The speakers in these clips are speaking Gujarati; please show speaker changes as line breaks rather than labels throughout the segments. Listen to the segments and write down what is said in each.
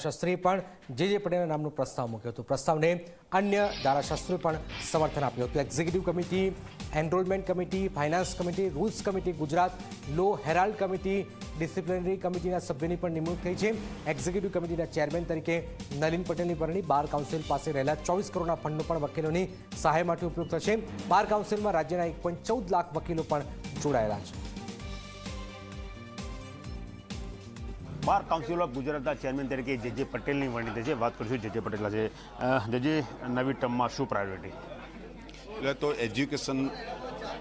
શાસ્ત્રીએ પણ જે જે પટેલના નામનો પ્રસ્તાવ મૂક્યો હતો. પ્રસ્તાવને અન્ય ધારાશાસ્ત્રી પણ સમર્થન આપ્યું હતું. Executive committee enrolment committee finance committee rules committee Gujarat Law Herald committee disciplinary કમિટીના સભ્યની પણ નિમણૂક થઈ છે. એક્ઝિક્યુટિવ કમિટીના ચેરમેન તરીકે નલિન પટેલની વરણી બાર કાઉન્સિલ પાસે રહેલા ચોવીસ કરોડના ફંડનો પણ વકીલોની સહાય માટે ઉપયોગ થશે બાર કાઉન્સિલમાં રાજ્યના એક લાખ વકીલો પણ જોડાયેલા છે.
બાર કાઉન્સિલ ઓફ ગુજરાતના ચેરમેન તરીકે જે જે પટેલની વરણી છે વાત કરીશું જે જે પટેલ છે. જે નવી ટર્મમાં શું પ્રાયોરિટી
એટલે તો એજ્યુકેશન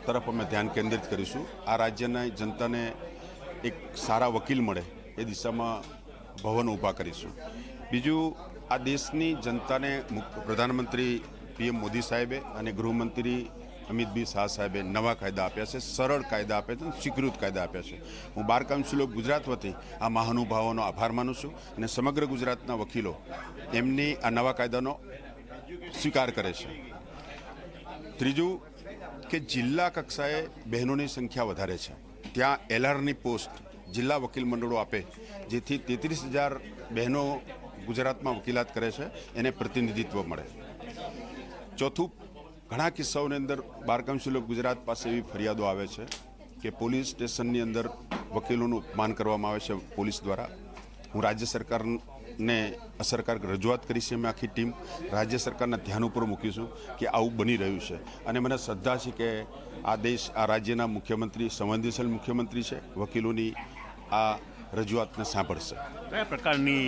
તરફ અમે ધ્યાન કેન્દ્રિત કરીશું. આ રાજ્યના જનતાને એક સારા વકીલ મળે એ દિશામાં ભવન ઊભા કરીશું. બીજું, આ દેશની જનતાને પ્રધાનમંત્રી પીએમ મોદી સાહેબે અને ગૃહમંત્રી અમિતભાઈ શાહ સાહેબે નવા કાયદા આપ્યા છે, સરળ કાયદા આપ્યા છે સ્વીકૃત કાયદા આપ્યા છે. હું બાર કાઉન્સિલ ઓફ ગુજરાત વતી આ મહાનુભાવોનો આભાર માનું છું અને સમગ્ર ગુજરાતના વકીલો એમની આ નવા કાયદાનો સ્વીકાર કરે છે. ત્રીજું કે જિલ્લા કક્ષાએ બહેનોની સંખ્યા વધારે છે. ત્યાં એલઆરની પોસ્ટ જિલ્લા વકીલ મંડળો આપે, જેથી તેત્રીસ હજાર બહેનો ગુજરાતમાં વકીલાત કરે છે, એને પ્રતિનિધિત્વ મળે. ચોથું ઘણા કિસ્સાઓની અંદર બાર કાઉન્સિલ ઓફ ગુજરાત પાસે એવી ફરિયાદો આવે છે કે પોલીસ સ્ટેશનની અંદર વકીલોનું અપમાન કરવામાં આવે છે પોલીસ દ્વારા. હું રાજ્ય સરકારને અસરકારક રજૂઆત કરી છે મેં આખી ટીમ રાજ્ય સરકારના ધ્યાન ઉપર મૂકીશું કે આવું બની રહ્યું છે. અને મને શ્રદ્ધા છે કે આ દેશ આ રાજ્યના મુખ્યમંત્રી સંવેદનશીલ મુખ્યમંત્રી છે વકીલોની આ રજૂઆતને સાંભળશે.
કયા પ્રકારની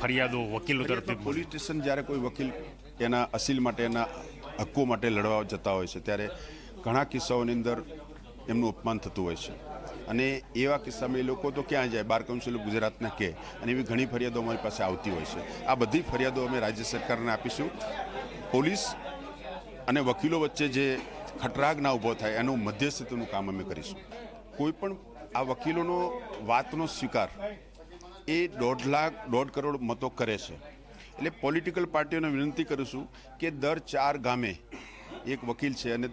ફરિયાદો વકીલો તરફથી?
પોલીસ સ્ટેશન જ્યારે કોઈ વકીલ એના અસીલ માટે એના હક્કો માટે લડવા જતા હોય છે. ત્યારે ઘણા કિસ્સાઓની અંદર એમનું અપમાન થતું હોય છે. અને એવા કિસ્સામાં એ લોકો તો ક્યાં જાય? બાર કાઉન્સિલ ગુજરાતના કહે. અને એવી ઘણી ફરિયાદો અમારી પાસે આવતી હોય છે. આ બધી ફરિયાદો અમે રાજ્ય સરકારને આપીશું. પોલીસ અને વકીલો વચ્ચે જે ખટરાગ ના ઊભો થાય, એનું મધ્યસ્થીનું કામ અમે કરીશું. કોઈ પણ આ વકીલોનો વાતનો સ્વીકાર એ દોઢ લાખ, દોઢ કરોડ મતો કરે છે. એટલે પોલિટિકલ પાર્ટીઓને વિનંતી કરું છું કે દર ચાર ગામે એક વકીલ છે અને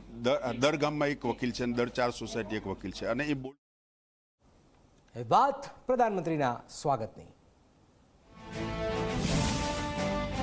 દર ગામમાં એક વકીલ છે અને દર ચાર સોસાયટી એક વકીલ છે. અને
એ વાત પ્રધાનમંત્રીના સ્વાગતની.